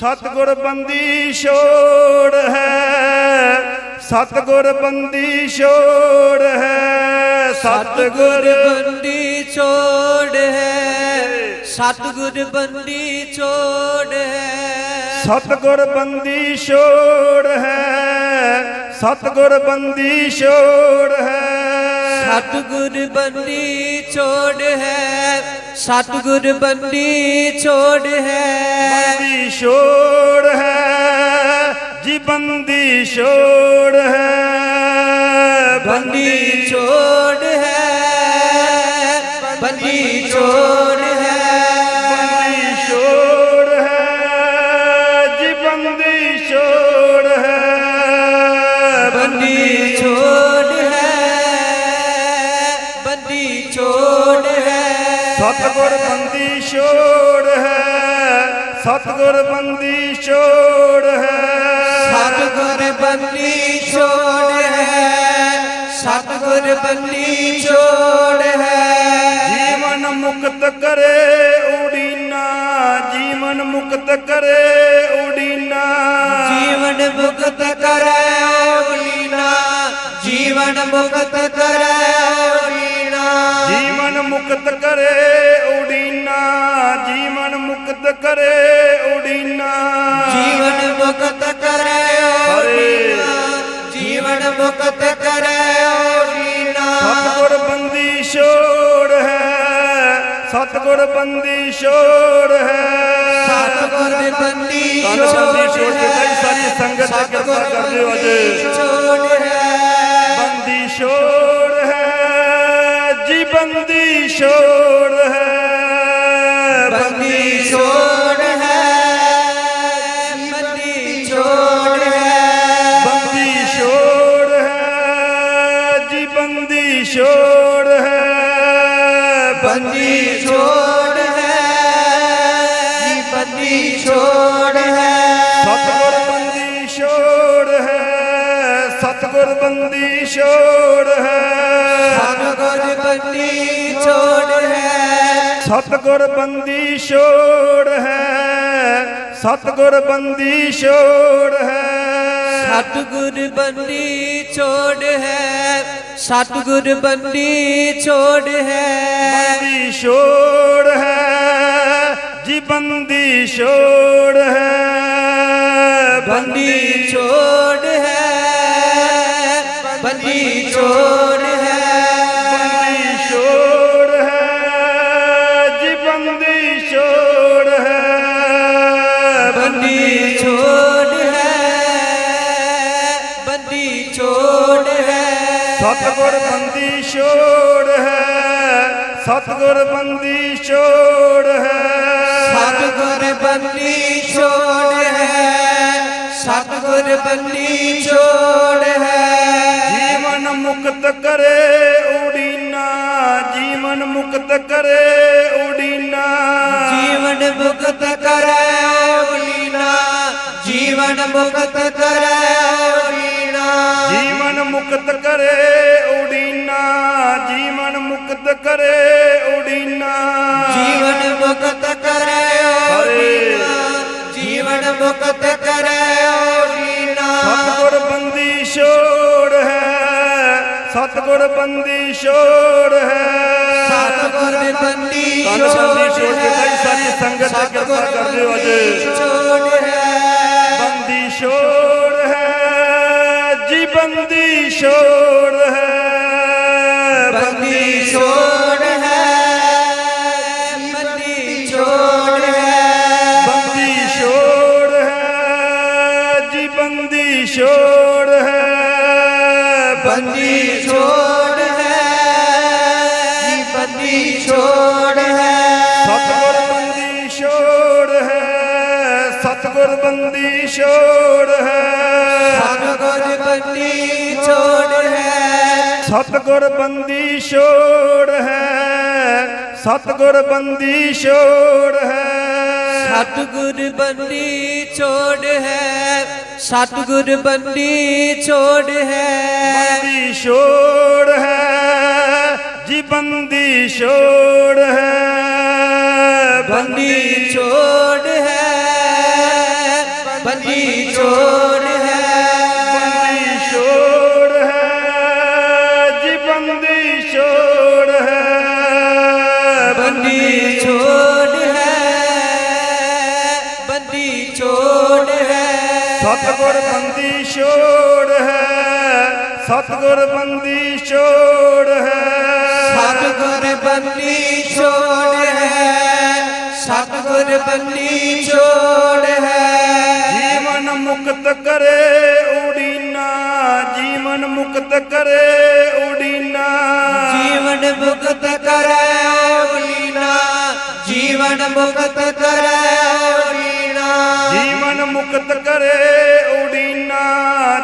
ਸਤਗੁਰ ਬੰਦੀ ਛੋੜ ਹੈ ਸਤਗੁਰ ਬੰਦੀ ਛੋੜ ਹੈ ਸਤਗੁਰ ਬੰਦੀ ਛੋੜ ਹੈ ਸਤਗੁਰ ਬੰਦੀ ਛੋੜ ਹੈ। ਸਤਗੁਰ ਬੰਦੀ ਛੋੜ ਹੈ ਸਤਗੁਰ ਬੰਦੀ ਛੋੜ ਹੈ। ਸਤਗੁਰ ਬੰਦੀ ਛੋੜ ਹੈ ਸਤਗੁਰ ਬੰਦੀ ਛੋੜ ਹੈ। ਬੰਦੀ ਛੋੜ ਹੈ ਜੀ ਬੰਦੀ ਛੋੜ ਹੈ। ਬੰਦੀ ਛੋੜ ਹੈ ਬੰਦੀ ਛੋੜ ਸਤਗੁਰ ਬੰਦੀ ਛੋੜ ਹੈ ਸਤਗੁਰ ਬੰਦੀ ਛੋੜ ਹੈ। ਸਤਗੁਰ ਬੰਦੀ ਛੋੜ ਹੈ ਸਤਗੁਰ ਬੰਦੀ ਛੋੜ ਹੈ। ਜੀਵਨ ਮੁਕਤ ਕਰੇ ਉਡੀਨਾ ਜੀਵਨ ਮੁਕਤ ਕਰੇ ਉਡੀਨਾ। ਜੀਵਨ ਮੁਕਤ ਕਰੈ ਓਲੀਨਾ ਜੀਵਨ ਮੁਕਤ ਕਰੈ ਮੁਕਤ ਕਰੇ ਉਡੀਨਾ। ਜੀਵਨ ਮੁਕਤ ਕਰੈ ਓਲੀਨਾ ਜੀਵਨ ਮੁਕਤ ਕਰੈ ਓਲੀਨਾ ਸਤਗੁਰ ਬੰਦੀ ਛੋੜ ਹੈ। ਸਤਗੁਰ ਬੰਦੀ ਛੋੜ ਹੈ। ਸਤਗੁਰ ਬੰਦੀ ਧੰਨ ਬੰਦੀ ਛੋੜ ਕੇ ਕਈ ਸਾਰੀ ਸੰਗਤ ਤੇ ਕਿਰਪਾ ਕਰਦੇ ਹੋ ਅੱਜ। ਛੋੜ ਹੈ। ਬੰਦੀ ਛੋੜ ਹੈ। ਜੀ ਬੰਦੀ ਛੋੜ ਹੈ। ਬੰਦੀ ਛੋੜ ਹੈ ਬੰਦੀ ਛੋੜ ਹੈ। ਬੰਦੀ ਛੋੜ ਹੈ ਜੀ ਬੰਦੀ ਛੋੜ ਹੈ। ਬੰਦੀ ਛੋੜ ਹੈ ਜੀ ਬੰਦੀ ਛੋੜ ਹੈ। ਸਤਗੁਰ ਬੰਦੀ ਛੋੜ ਹੈ ਸਤਗੁਰ ਬੰਦੀ ਛੋੜ ਹੈ। ਸਤਗੁਰ ਬੰਦੀ ਛੋੜ ਹੈ ਸਤਗੁਰ ਬੰਦੀ ਛੋੜ ਹੈ ਸਤਗੁਰ ਬੰਦੀ ਛੋੜ ਹੈ। ਸਤਗੁਰ ਬੰਦੀ ਛੋੜ ਹੈ ਸਤਗੁਰ ਬੰਦੀ ਛੋੜ ਹੈ। ਬੰਦੀ ਛੋੜ ਹੈ ਜੀ ਬੰਦੀ ਛੋੜ ਹੈ। ਬੰਦੀ ਛੋੜ ਹੈ ਬੰਦੀ ਛੋੜ ਸਤਗੁਰ ਬੰਦੀ ਛੋੜ ਹੈ ਸਤਗੁਰ ਬੰਦੀ ਛੋੜ ਹੈ। ਸਤਗੁਰ ਬੰਦੀ ਛੋੜ ਹੈ ਸਤਗੁਰ ਬੰਦੀ ਛੋੜ ਹੈ। ਜੀਵਨ ਮੁਕਤ ਕਰੇ ਉਡੀਨਾ ਜੀਵਨ ਮੁਕਤ ਕਰੇ ਉਡੀਨਾ। ਜੀਵਨ ਮੁਕਤ ਕਰੈ ਓਲੀਨਾ ਜੀਵਨ ਮੁਕਤ ਕਰੈ ਮੁਕਤ ਕਰੇ ਉਡੀਨਾ ਜੀਵਨ ਮੁਕਤ ਕਰੇ ਉਡੀਨਾ। ਜੀਵਨ ਮੁਕਤ ਕਰੈ ਓਲੀਨਾ ਜੀਵਨ ਮੁਕਤ ਕਰੈ ਓਲੀਨਾ ਸਤਗੁਰ ਬੰਦੀ ਛੋੜ ਹੈ ਸਤਗੁਰ ਬੰਦੀ ਛੋੜ ਹੈ। ਸਤਗੁਰ ਬੰਦੀ ਧੰਨ ਬੰਦੀ ਛੋੜ ਕੇ ਕਈ ਸਾਰੀ ਸੰਗਤ ਤੇ ਕਿਰਪਾ ਕਰਦੇ ਹੋ ਅੱਜ। ਛੋੜ ਹੈ। ਬੰਦੀ ਛੋੜ ਹੈ ਬੰਦੀ ਛੋੜ ਹੈ, ਬੰਦੀ ਛੋੜ ਹੈ, ਬੰਦੀ ਛੋੜ ਹੈ, ਬੰਦੀ ਛੋੜ ਹੈ, ਜੀ ਬੰਦੀ ਛੋੜ ਹੈ, ਬੰਦੀ ਛੋੜ ਹੈ, ਜੀ ਬੰਦੀ ਛੋੜ ਹੈ। ਸਤਗੁਰ ਬੰਦੀ ਛੋੜ ਹੈ, ਸਤਗੁਰ ਬੰਦੀ ਛੋੜ ਹੈ। ਸਤਗੁਰ ਬੰਦੀ ਛੋੜ ਹੈ ਸਤਗੁਰ ਬੰਦੀ ਛੋੜ ਹੈ। ਸਤਗੁਰ ਬੰਦੀ ਛੋੜ ਹੈ ਸਤਗੁਰ ਬੰਦੀ ਛੋੜ ਹੈ। ਬੰਦੀ ਛੋੜ ਹੈ ਜੀ ਬੰਦੀ ਛੋੜ ਹੈ। ਬੰਦੀ ਛੋੜ ਹੈ ਬੰਦੀ ਛੋੜ ਸਤਗੁਰ ਬੰਦੀ ਛੋੜ ਹੈ ਸਤਗੁਰ ਬੰਦੀ ਛੋੜ ਹੈ। ਸਤਿਗੁਰ ਬੰਦੀ ਛੋੜ ਹੈ ਸਤਿਗੁਰ ਬੰਦੀ ਛੋੜ ਹੈ। ਜੀਵਨ ਮੁਕਤ ਕਰੇ ਉਡੀਨਾ ਜੀਵਨ ਮੁਕਤ ਕਰੇ ਉਡੀਨਾ। ਜੀਵਨ ਮੁਕਤ ਕਰੈ ਉਲੀਨਾ ਜੀਵਨ ਮੁਕਤ ਕਰੈ ਮੁਕਤ ਕਰੇ ਉਡੀਨਾ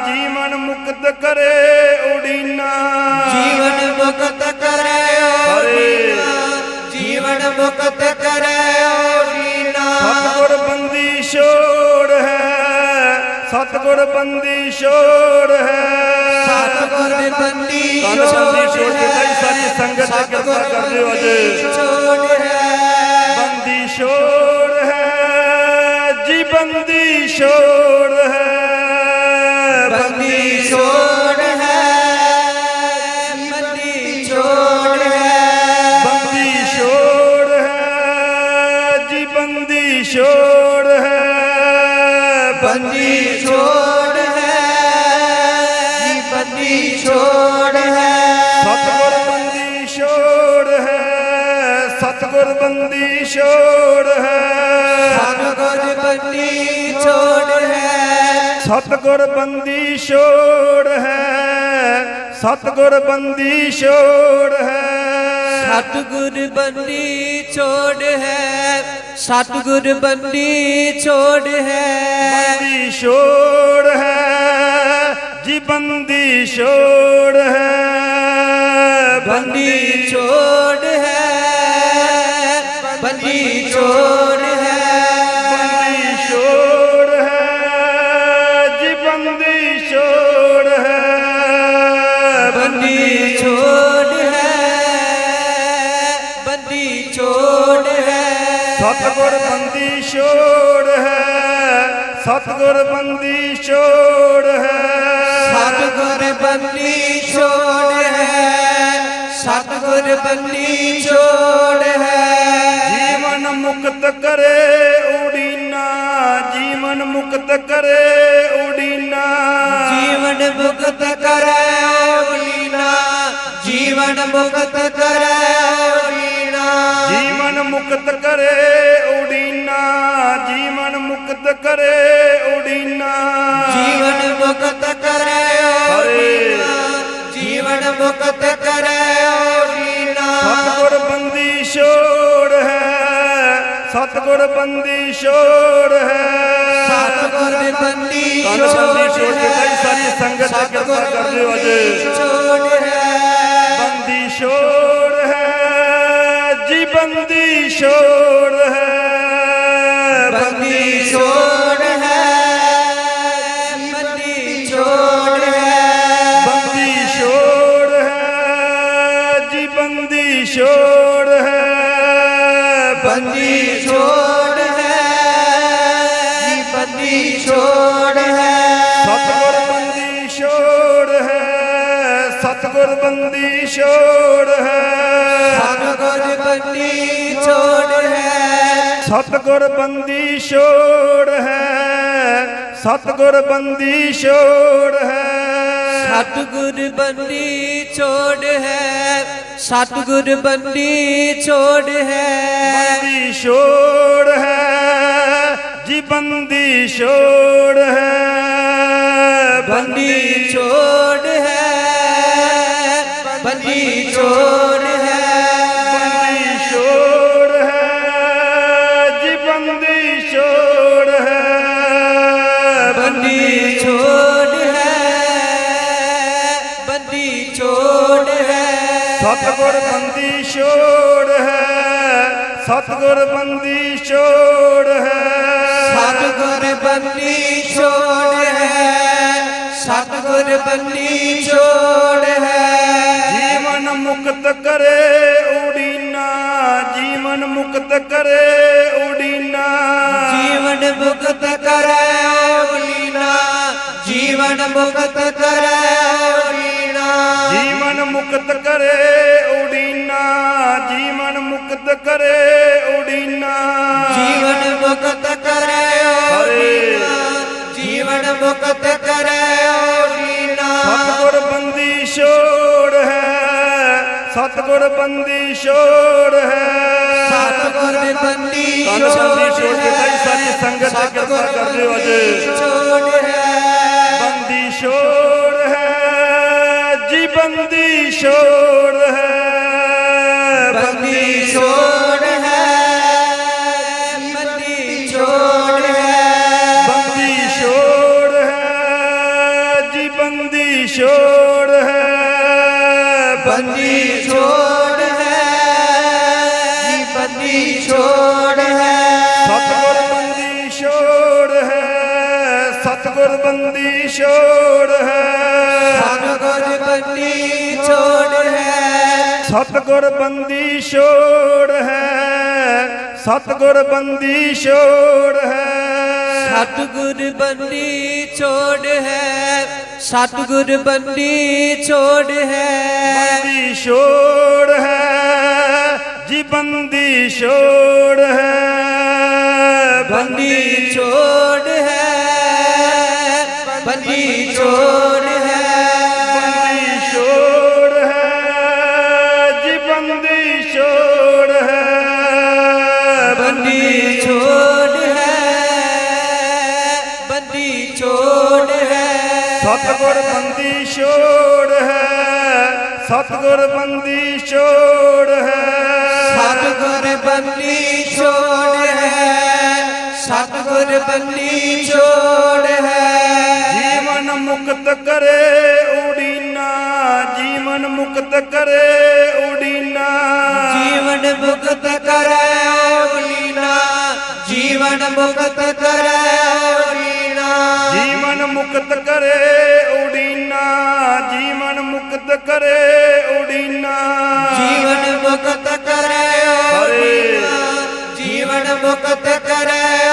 ਜੀਵਨ ਮੁਕਤ ਕਰੇ ਉਡੀਨਾ ਜੀਵਨ ਮੁਕਤ ਕਰੈ ਜੀਵਨ ਮੁਕਤ ਕਰੈ ਉਲੀਨਾ ਸਤਗੁਰ ਬੰਦੀ ਛੋੜ ਹੈ ਸਤਗੁਰ ਬੰਦੀ ਛੋੜ ਹੈ ਸਤਿਗੁਰ ਬੰਦੀ ਛੋੜ ਹੈ। ਸਤਿਗੁਰ ਕਰਦੇ ਹੋ ਅੱਜ। ਬੰਦੀ ਛੋੜ ਹੈ ਛੋੜ ਹੈ ਬੰਦੀ ਛੋੜ ਹੈ। ਬੰਦੀ ਛੋੜ ਹੈ। ਬੰਦੀ ਛੋੜ ਹੈ ਜੀ ਬੰਦੀ ਛੋੜ ਹੈ। ਬੰਦੀ ਛੋੜ ਹੈ ਜੀ ਬੰਦੀ ਛੋੜ ਹੈ। ਸਤਗੁਰ ਬੰਦੀ ਛੋੜ ਹੈ ਸਤਗੁਰ ਬੰਦੀ ਛੋੜ ਹੈ। ਸਤਿਗੁਰ ਬੰਦੀ ਛੋੜ ਹੈ। ਸਤਗੁਰ ਬੰਦੀ ਛੋੜ ਹੈ। ਸਤਗੁਰ ਬੰਦੀ ਛੋੜ ਹੈ। ਸਤਿਗੁਰ ਬੰਦੀ ਛੋੜ ਹੈ। ਸਤਿਗੁਰ ਬੰਦੀ ਛੋੜ ਹੈ। ਬੰਦੀ ਛੋੜ ਹੈ। ਜੀ ਬੰਦੀ ਛੋੜ ਹੈ। ਬੰਦੀ ਛੋੜ ਹੈ। ਬੰਦੀ ਛੋੜ ਹੈ। ਬੰਦੀ ਛੋੜ ਹੈ। ਜੀ ਬੰਦੀ ਛੋੜ ਹੈ। ਬੰਦੀ ਛੋੜ ਹੈ। ਬੰਦੀ ਛੋੜ ਹੈ। ਸਤਗੁਰ ਬੰਦੀ ਛੋੜ ਹੈ। ਸਤਗੁਰ ਬੰਦੀ ਛੋੜ ਹੈ। ਸਤਿਗੁਰ ਬੰਦੀ ਛੋੜ ਹੈ। ਸਤਿਗੁਰ ਬੰਦੀ ਛੋੜ ਮੁਕਤ ਕਰੇ ਉਡੀਨਾ ਜੀਵਨ ਮੁਕਤ ਕਰੇ ਉਡੀਨਾ ਜੀਵਨ ਮੁਕਤ ਕਰੈ ਉਲੀਨਾ ਜੀਵਨ ਮੁਕਤ ਕਰੈ ਉਲੀਨਾ ਜੀਵਨ ਮੁਕਤ ਕਰੇ ਉਡੀਨਾ ਜੀਵਨ ਮੁਕਤ ਕਰੇ ਉਡੀਨਾ ਜੀਵਨ ਮੁਕਤ ਕਰੈ ਉਲੀਨਾ ਜੀਵਨ ਮੁਕਤ ਕਰੈ ਸਤਗੁਰ ਬੰਦੀ ਛੋੜ ਹੈ। ਸਤਿਗੁਰ ਬੰਦੀ ਛੋੜ ਛੋੜ ਕੇ ਕਈ ਸਾਰੀ ਸੰਗਤ ਤੇ ਕਿਰਪਾ ਕਰਦੇ ਹੋ ਅੱਜ। ਛੋੜ ਹੈ। ਬੰਦੀ ਛੋੜ ਹੈ ਜੀ ਬੰਦੀ ਛੋੜ ਹੈ। ਬੰਦੀ ਛੋੜ ਸਤਗੁਰ ਬੰਦੀ ਛੋੜ ਹੈ ਸਤਗੁਰ ਬੰਦੀ ਛੋੜ ਹੈ। ਸਤਿਗੁਰ ਬੰਦੀ ਛੋੜ ਹੈ ਸਤਿਗੁਰ ਬੰਦੀ ਛੋੜ ਹੈ। ਬੰਦੀ ਛੋੜ ਹੈ ਜੀ ਬੰਦੀ ਛੋੜ ਹੈ। ਬੰਦੀ ਛੋੜ ਹੈ ਬੰਦੀ ਛੋੜ ਸਤਗੁਰ ਬੰਦੀ ਛੋੜ ਹੈ ਸਤਗੁਰ ਬੰਦੀ ਛੋੜ ਹੈ। ਸਤਿਗੁਰ ਬੰਦੀ ਛੋੜ ਹੈ ਸਤਿਗੁਰ ਬੰਦੀ ਛੋੜ ਹੈ। ਜੀਵਨ ਮੁਕਤ ਕਰੇ ਉਡੀਨਾ ਜੀਵਨ ਮੁਕਤ ਕਰੇ ਉਡੀਨਾ। ਜੀਵਨ ਮੁਕਤ ਕਰੈ ਮੁਕਤ ਕਰੈ ਉਡੀਨਾ। ਜੀਵਨ ਮੁਕਤ ਕਰੇ ਉਡੀਨਾ ਜੀਵਨ ਮੁਕਤ ਕਰੇ ਉਡੀਨਾ। ਜੀਵਨ ਮੁਕਤ ਕਰੈ ਉਡੀਨਾ ਜੀਵਨ ਮੁਕਤ ਕਰੈ ਉਡੀਨਾ। ਸਤਗੁਰ ਬੰਦੀ ਛੋੜ ਹੈ ਸਤਗੁਰ ਬੰਦੀ ਛੋੜ ਹੈ। ਸਤਿਗੁਰ ਬੰਦੀ ਧੰਨ ਬੰਦੀ ਛੋੜ ਛੋੜ ਕੇ ਕਈ ਸਾਰੀ ਸੰਗਤ ਕਿਰਪਾ ਕਰਦੇ ਹੋ ਅੱਜ। ਛੋੜ ਹੈ। ਬੰਦੀ ਛੋੜ ਹੈ ਬੰਦੀ ਛੋੜ ਹੈ। ਬੰਦੀ ਛੋੜ ਸਤਗੁਰ ਬੰਦੀ ਛੋੜ ਹੈ। ਸਤਿਗੁਰ ਬੰਦੀ ਛੋੜ ਹੈ। ਸਤਗੁਰ ਬੰਦੀ ਛੋੜ ਹੈ। ਸਤਗੁਰ ਬੰਦੀ ਛੋੜ ਹੈ। ਸਤਿਗੁਰ ਬੰਦੀ ਛੋੜ ਹੈ। ਸਤਿਗੁਰ ਬੰਦੀ ਛੋੜ ਹੈ। ਬੰਦੀ ਛੋੜ ਹੈ। ਜੀ ਬੰਦੀ ਛੋੜ ਹੈ। ਬੰਦੀ ਛੋੜ ਹੈ। ਬੰਦੀ ਛੋੜ ਹੈ। ਬੰਦੀ ਛੋੜ ਹੈ ਜੀ ਬੰਦੀ ਛੋੜ ਹੈ। ਬੰਦੀ ਛੋੜ ਹੈ ਬੰਦੀ ਛੋੜ ਹੈ। ਸਤਗੁਰ ਬੰਦੀ ਛੋੜ ਹੈ ਸਤਗੁਰ ਬੰਦੀ ਛੋੜ ਹੈ। ਸਤਿਗੁਰ ਬੰਦੀ ਛੋੜ ਹੈ ਸਤਿਗੁਰ ਬੰਦੀ ਛੋੜ ਹੈ। ਮੁਕਤ ਕਰੇ ਉਡੀਨਾ ਜੀਵਨ ਮੁਕਤ ਕਰੇ ਉਡੀਨਾ ਜੀਵਨ ਮੁਕਤ ਕਰੈ ਉਲੀਨਾ ਜੀਵਨ ਮੁਕਤ ਕਰੈ ਉਲੀਨਾ ਜੀਵਨ ਮੁਕਤ ਕਰੇ ਉਡੀਨਾ ਜੀਵਨ ਮੁਕਤ ਕਰੇ ਉਡੀਨਾ ਜੀਵਨ ਮੁਕਤ ਕਰੈ ਉਲੀਨਾ ਜੀਵਨ ਮੁਕਤ ਕਰੈ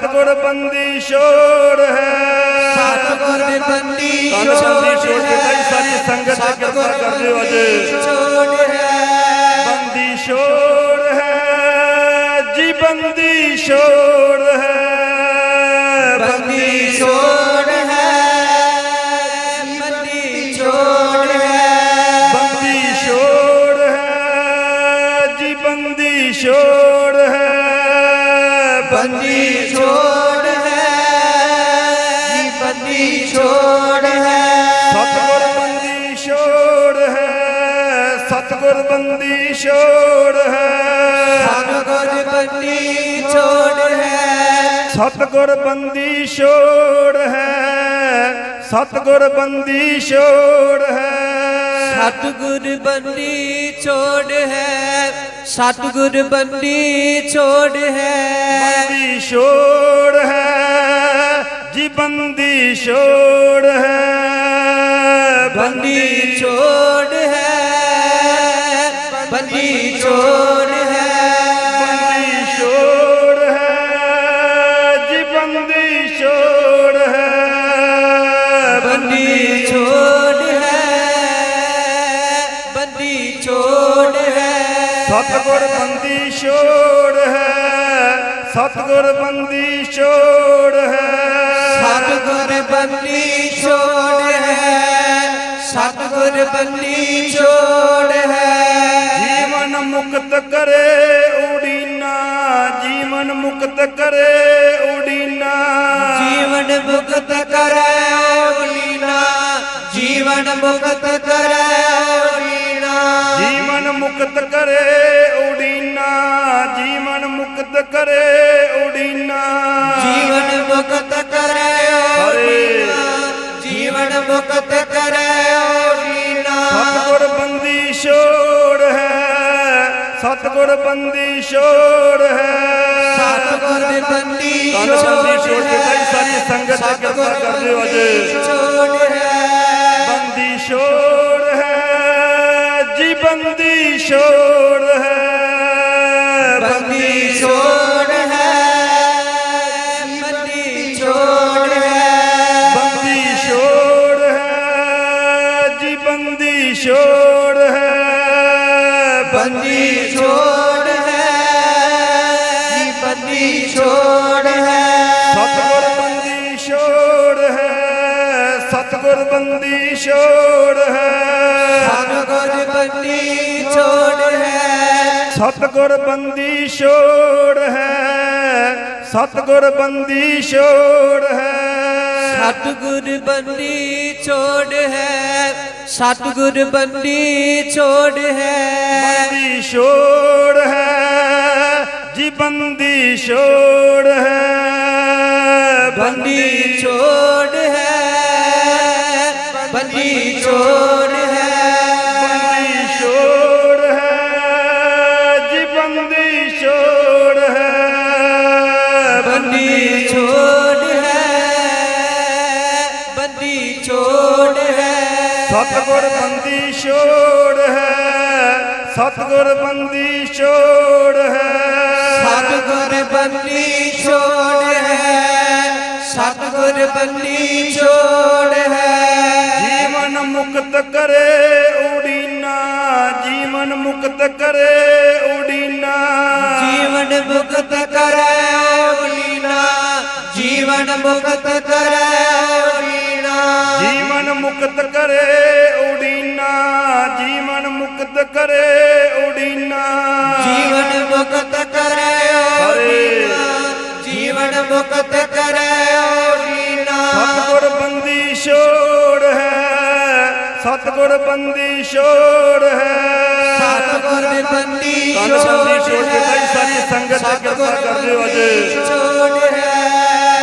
ਸਤਗੁਰ ਬੰਦੀ ਛੋੜ ਹੈ। ਸਤਿਗੁਰ ਬੰਦੀ ਧੰਨ ਬੰਦੀ ਛੋੜ ਛੋੜ ਕੇ ਕਈ ਸਾਰੀ ਹੈ ਸੰਗਤ ਤੇ ਕਿਰਪਾ ਕਰਦੇ ਹੋ ਅੱਜ। ਛੋੜ ਹੈ। ਬੰਦੀ ਛੋੜ ਹੈ। ਜੀ ਬੰਦੀ ਛੋੜ ਹੈ। ਬੰਦੀ ਛੋੜ ਹੈ। ਸਤਗੁਰ ਬੰਦੀ ਛੋੜ ਹੈ। ਸਤਿਗੁਰ ਬੰਦੀ ਛੋੜ ਹੈ। ਸਤਗੁਰ ਬੰਦੀ ਛੋੜ ਹੈ। ਸਤਗੁਰ ਬੰਦੀ ਛੋੜ ਹੈ। ਸਤਿਗੁਰ ਬੰਦੀ ਛੋੜ ਹੈ। ਸਤਿਗੁਰ ਬੰਦੀ ਛੋੜ ਹੈ। ਬੰਦੀ ਛੋੜ ਹੈ। ਜੀ ਬੰਦੀ ਛੋੜ ਹੈ। ਬੰਦੀ ਛੋੜ ਹੈ। ਬੰਦੀ ਛੋੜ ਹੈ। ਬੰਦੀ ਛੋੜ ਹੈ। ਜੀ ਬੰਦੀ ਛੋੜ ਹੈ। ਬੰਦੀ ਛੋੜ ਹੈ। ਬੰਦੀ ਛੋੜ ਹੈ। ਸਤਗੁਰ ਬੰਦੀ ਛੋੜ ਹੈ। ਸਤਗੁਰ ਬੰਦੀ ਛੋੜ ਹੈ। ਸਤਿਗੁਰ ਬੰਦੀ ਛੋੜ ਹੈ। ਸਤਿਗੁਰ ਬੰਦੀ ਛੋੜ ਹੈ। ਜੀਵਨ ਮੁਕਤ ਕਰੇ ਉਡੀਨਾ ਜੀਵਨ ਮੁਕਤ ਕਰੇ ਉਡੀਨਾ ਜੀਵਨ ਮੁਕਤ ਕਰੈ ਉਲੀਨਾ ਜੀਵਨ ਮੁਕਤ ਕਰੈ ਉਲੀਨਾ ਜੀਵਨ ਮੁਕਤ ਕਰੇ ਉਡੀਨਾ ਜੀਵਨ ਮੁਕਤ ਕਰੇ ਉਡੀਨਾ ਜੀਵਨ ਮੁਕਤ ਕਰੈ ਉਲੀਨਾ ਜੀਵਨ ਮੁਕਤ ਕਰੈ ਸਤਗੁਰ ਬੰਦੀ ਛੋੜ ਹੈ। ਸਤਗੁਰ ਦੇ ਬੰਦੀ ਛੋੜ ਬੰਦੀ ਛੋੜ ਕੇ ਕਈ ਸਾਰੀ ਸੰਗਤ ਤੇ ਕਿਰਪਾ ਕਰਦੇ ਹੋ ਅਜੇ। ਛੋੜ ਹੈ। ਬੰਦੀ ਛੋੜ ਹੈ ਜੀ ਬੰਦੀ ਛੋੜ ਹੈ। ਬੰਦੀ ਛੋੜ ਹੈ ਬੰਦੀ ਛੋੜ ਹੈ। ਬੰਦੀ ਛੋੜ ਹੈ ਜੀ ਬੰਦੀ ਛੋੜ ਬੰਦੀ ਛੋੜ ਹੈ। ਜੀ ਬੰਦੀ ਛੋੜ ਹੈ? ਸਤਗੁਰ ਬੰਦੀ ਛੋੜ ਹੈ। ਸਤਗੁਰ ਬੰਦੀ ਛੋੜ ਹੈ। ਸਤਗੁਰ ਬੰਦੀ ਛੋੜ ਹੈ। ਸਤਗੁਰ ਬੰਦੀ ਛੋੜ ਹੈ। ਸਤਗੁਰ ਬੰਦੀ ਛੋੜ ਹੈ। ਸਤਗੁਰ ਬੰਦੀ ਛੋੜ ਹੈ। ਬੰਦੀ ਛੋੜ ਹੈ ਜੀ ਬੰਦੀ ਛੋੜ ਹੈ। ਬੰਦੀ ਛੋੜ ਹੈ ਬੰਦੀ ਛੋੜ ਸਤਗੁਰ ਬੰਦੀ ਛੋੜ ਹੈ ਸਤਗੁਰ ਬੰਦੀ ਛੋੜ ਹੈ। ਸਤਗੁਰ ਬੰਦੀ ਛੋੜ ਹੈ ਸਤਗੁਰ ਬੰਦੀ ਛੋੜ ਹੈ। ਜੀਵਨ ਮੁਕਤ ਕਰੇ ਉਡੀਨਾ ਜੀਵਨ ਮੁਕਤ ਕਰੇ ਉਡੀਨਾ। ਜੀਵਨ ਮੁਕਤ ਕਰੈ ਲੀਨਾ ਜੀਵਨ ਮੁਕਤ ਕਰੈ ਲੀਨਾ ਜੀਵਨ ਮੁਕਤ ਕਰੇ ਉਡੀਨਾ ਕਰੇ ਉਡੀਨਾ। ਜੀਵਨ ਮੁਕਤ ਕਰੈ ਲੀਨਾ ਜੀਵਨ ਮੁਕਤ ਕਰੈ ਲੀਨਾ ਸਤਗੁਰ ਬੰਦੀ ਛੋੜ ਹੈ। ਸਤਗੁਰ ਬੰਦੀ ਛੋੜ ਹੈ। ਸਤਗੁਰ ਬੰਦੀ ਧੰਨ ਬੰਦੀ ਛੋੜ ਕੇ ਕਈ ਸਾਰੀ ਸੰਗਤ ਤੇ ਕਿਰਪਾ ਕਰਦੇ ਹੋ ਅੱਜ। ਛੋੜ ਹੈ।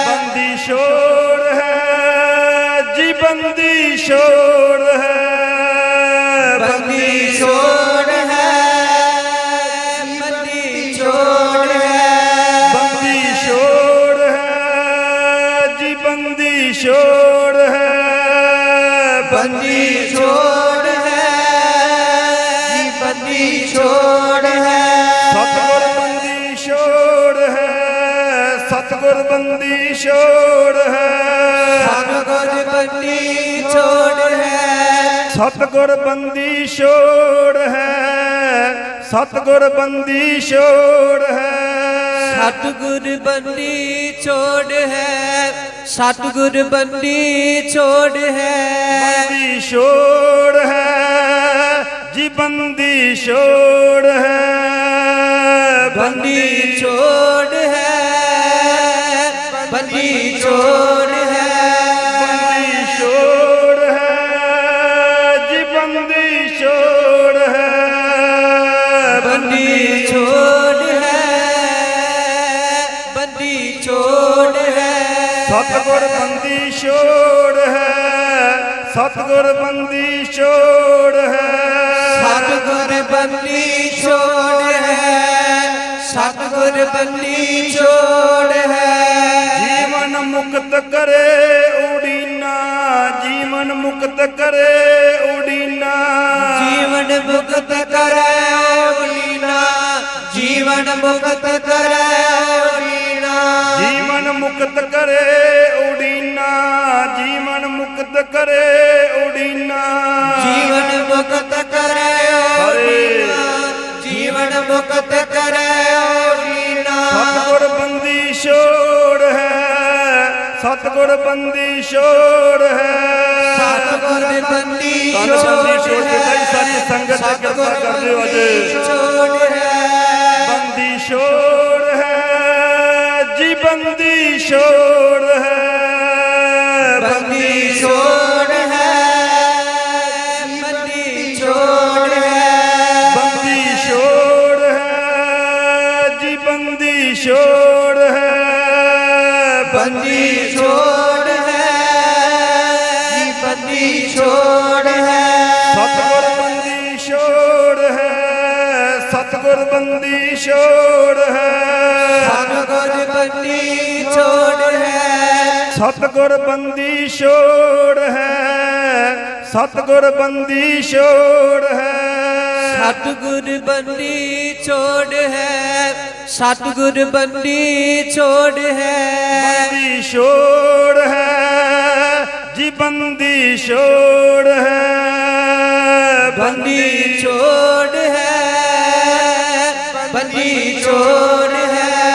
ਬੰਦੀ ਛੋੜ ਹੈ। ਜੀ ਬੰਦੀ ਛੋੜ ਹੈ। ਬੰਦੀ ਛੋੜ ਹੈ ਬੰਦੀ ਛੋੜ ਹੈ। ਬੰਦੀ ਛੋੜ ਹੈ ਜੀ ਬੰਦੀ ਛੋੜ ਹੈ। ਬੰਦੀ ਛੋੜ ਹੈ ਜੀ ਬੰਦੀ ਛੋੜ ਹੈ। ਸਤਗੁਰ ਬੰਦੀ ਛੋੜ ਹੈ ਸਤਗੁਰ ਬੰਦੀ ਛੋੜ ਸਤਗੁਰ ਬੰਦੀ ਛੋੜ ਹੈ ਸਤਗੁਰ ਬੰਦੀ ਛੋੜ ਹੈ। ਸਤਗੁਰ ਬੰਦੀ ਛੋੜ ਹੈ ਸਤਗੁਰ ਬੰਦੀ ਛੋੜ ਹੈ। ਬੰਦੀ ਛੋੜ ਹੈ ਜੀ ਬੰਦੀ ਛੋੜ ਹੈ। ਬੰਦੀ ਛੋੜ ਹੈ ਬੰਦੀ ਛੋੜ ਸਤਗੁਰ ਬੰਦੀ ਛੋੜ ਹੈ ਸਤਗੁਰ ਬੰਦੀ ਛੋੜ ਹੈ। ਸਤਗੁਰ ਬੰਦੀ ਛੋੜ ਹੈ ਸਤਗੁਰ ਬੰਦੀ ਛੋੜ ਹੈ। ਜੀਵਨ ਮੁਕਤ ਕਰੇ ਉਡੀਨਾ ਜੀਵਨ ਮੁਕਤ ਕਰੇ ਉਡੀਨਾ। ਜੀਵਨ ਮੁਕਤ ਕਰੈ ਲੀਨਾ ਜੀਵਨ ਮੁਕਤ ਕਰੈ ਜੀਵਨ ਮੁਕਤ ਕਰੇ ਉਡੀਨਾ ਜੀਵਨ ਮੁਕਤ ਕਰੇ ਉਡੀਨਾ। ਜੀਵਨ ਮੁਕਤ ਕਰੈ ਜੀਵਨ ਮੁਕਤ ਕਰੈ ਲੀਨਾ ਸਤਗੁਰ ਬੰਦੀ ਛੋੜ ਹੈ ਸਤਗੁਰ ਬੰਦੀ ਛੋੜ ਹੈ। ਸਤਗੁਰ ਬੰਦੀ ਛੋੜ ਕੇ ਹੈ ਸਾਰੀ ਸੰਗਤ ਕਿਰਪਾ ਕਰਦੇ ਹੋ ਅੱਜ। ਛੋੜ ਹੈ। ਬੰਦੀ ਛੋੜ ਬੰਦੀ ਛੋੜ ਹੈ, ਬੰਦੀ ਛੋੜ ਹੈ, ਬੰਦੀ ਛੋੜ ਹੈ, ਬੰਦੀ ਛੋੜ ਹੈ, ਜੀ ਬੰਦੀ ਛੋੜ ਹੈ, ਬੰਦੀ ਛੋੜ ਹੈ, ਜੀ ਬੰਦੀ ਛੋੜ ਹੈ। ਸਤਗੁਰ ਬੰਦੀ ਛੋੜ ਹੈ, ਸਤਗੁਰ ਬੰਦੀ ਛੋੜ ਹੈ। ਸਤਗੁਰ ਹੈ ਸਤਗੁਰ ਬੰਦੀ ਛੋੜ ਹੈ ਸਤਗੁਰ ਬੰਦੀ ਛੋੜ ਹੈ। ਸਤਗੁਰ ਬੰਦੀ ਛੋੜ ਹੈ ਸਤਗੁਰ ਬੰਦੀ ਛੋੜ ਹੈ। ਬੰਦੀ ਛੋੜ ਹੈ ਜੀ ਬੰਦੀ ਛੋੜ ਹੈ। ਬੰਦੀ ਛੋੜ ਹੈ ਬੰਦੀ ਛੋੜ ਹੈ।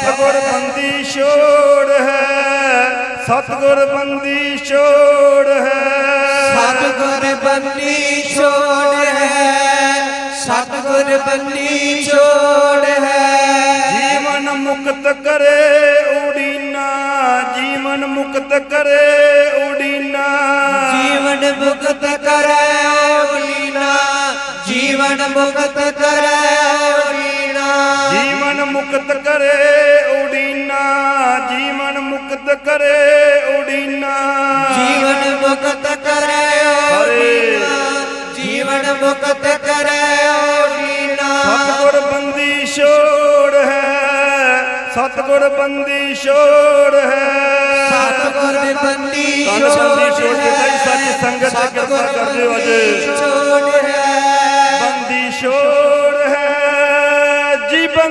ਸਤਗੁਰ ਬੰਦੀ ਛੋੜ ਹੈ ਸਤਗੁਰ ਬੰਦੀ ਛੋੜ ਹੈ। ਸਤਿਗੁਰ ਬੰਦੀ ਛੋੜ ਹੈ ਸਤਿਗੁਰ ਬੰਦੀ ਛੋੜ ਹੈ। ਜੀਵਨ ਮੁਕਤ ਕਰੇ ਉਡੀਨਾ ਜੀਵਨ ਮੁਕਤ ਕਰੇ ਉਡੀਨਾ। ਜੀਵਨ ਮੁਕਤ ਕਰੈ ਓਲੀਨਾ ਜੀਵਨ ਮੁਕਤ ਕਰੈ ਮੁਕਤ ਕਰੇ ਉਡੀਨਾ ਜੀਵਨ ਮੁਕਤ ਕਰੇ ਉਡੀਨਾ। ਜੀਵਨ ਮੁਕਤ ਕਰੈ ਓਲੀਨਾ ਜੀਵਨ ਮੁਕਤ ਕਰੈ ਓਲੀਨਾ ਸਤਗੁਰ ਬੰਦੀ ਛੋੜ ਹੈ ਸਤਗੁਰ ਬੰਦੀ ਛੋੜ ਹੈ। ਸਤਿਗੁਰ ਬੰਦੀ ਛੋੜ ਕਈ ਸਾਰੀ ਸੰਗਤ ਤੇ ਕਿਰਪਾ ਕਰਦੇ ਹੋ ਅੱਜ। ਛੋੜ ਹੈ। ਬੰਦੀ ਛੋੜ ਹੈ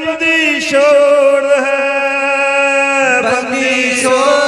ਬੰਦੀ ਛੋੜ ਹੈ। ਬੰਦੀ ਛੋੜ